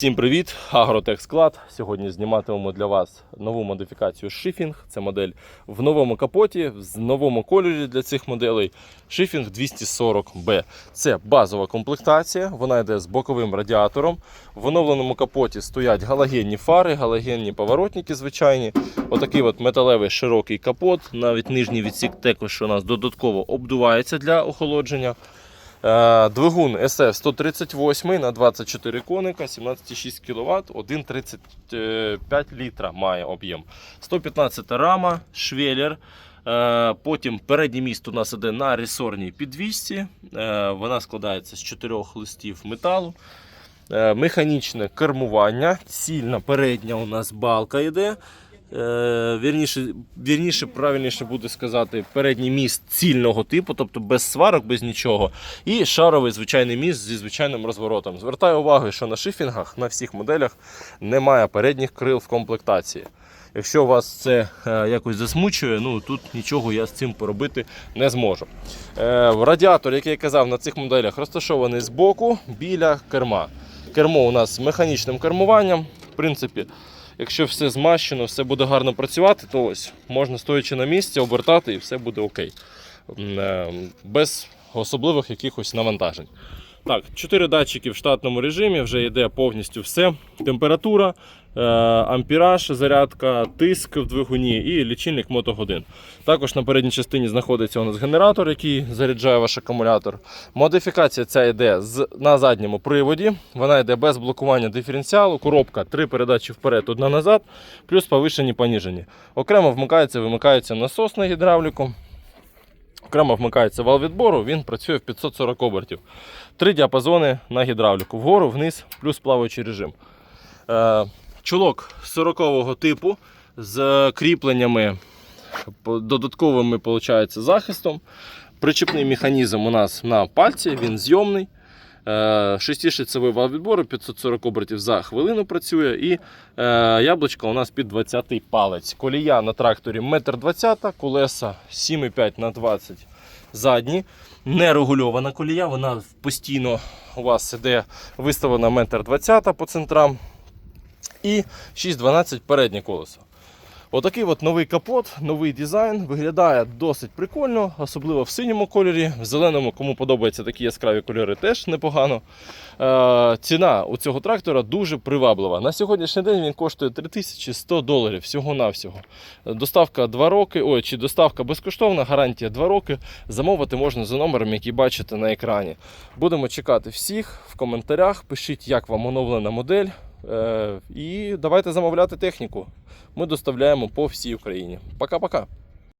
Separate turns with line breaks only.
Всім привіт! Агротех склад. Сьогодні зніматимемо для вас нову модифікацію шифінг. Це модель в новому капоті, в новому кольорі для цих моделей. Шифінг 240B. Це базова комплектація. Вона йде з боковим радіатором. В оновленому капоті стоять галогенні фари, галогенні поворотники звичайні. Отакий от металевий широкий капот. Навіть нижній відсік також у нас додатково обдувається для охолодження. Е, Двигун SF 138 на 24 коника, 17,6 кВт, 1,35 літра має об'єм. 115 рама, швеллер. Е, Потім передній міст у нас іде на ресорній підвісці. Е, Вона складається з чотирьох листів металу. Механічне кермування. Цільна передня у нас балка йде. Е, Вірніше, вірніше, правильніше буде сказати, передній міст цільного типу, тобто без сварок, без нічого. І шаровий звичайний міст зі звичайним розворотом. Звертаю увагу, що на шифінгах на всіх моделях немає передніх крил в комплектації. Якщо вас це е, якось засмучує, ну тут нічого я з цим поробити не зможу. Е, радіатор, як я казав, на цих моделях розташований збоку біля керма. Кермо у нас з механічним кермуванням. В принципі, якщо все змащено, все буде гарно працювати, то ось можна стоячи на місці, обертати і все буде окей. Е, Без особливих якихось навантажень. Так, 4 датчики в штатному режимі, вже йде повністю все. Температура, е, ампіраж, зарядка, тиск в двигуні і лічильник мотогодин. Також на передній частині знаходиться у нас генератор, який заряджає ваш акумулятор. Модифікація ця йде на задньому приводі. Вона йде без блокування диференціалу. Коробка, три передачі вперед, одна назад, плюс повишені поніжені. Окремо вмикається, вимикається насос на гідравліку. Окремо вмикається вал відбору, він працює в 540 обертів. Три діапазони на гідравліку. Вгору, вниз, плюс плаваючий режим. Е, чулок 40-го типу з кріпленнями додатковим захистом. Причепний механізм у нас на пальці, він зйомний. Е, Шестішицевий вал відбору 540 обертів за хвилину працює. І е, яблучко у нас під 20-й палець. Колія на тракторі 1,20 м, колеса 7,5 на 20 задні. Нерегульована колія, вона постійно у вас іде виставлена 1,20 м по центрам. І 6,12 переднє колесо. Отакий от новий капот, новий дизайн. Виглядає досить прикольно, особливо в синьому кольорі. В зеленому, кому подобаються такі яскраві кольори, теж непогано. Е, ціна у цього трактора дуже приваблива. На сьогоднішній день він коштує 3100 доларів всього-навсього. Доставка 2 роки, ой, чи доставка безкоштовна, гарантія 2 роки. Замовити можна за номером, який бачите на екрані. Будемо чекати всіх в коментарях. Пишіть, як вам оновлена модель. Е, І давайте замовляти техніку. Ми доставляємо по всій Україні. Пока-пока.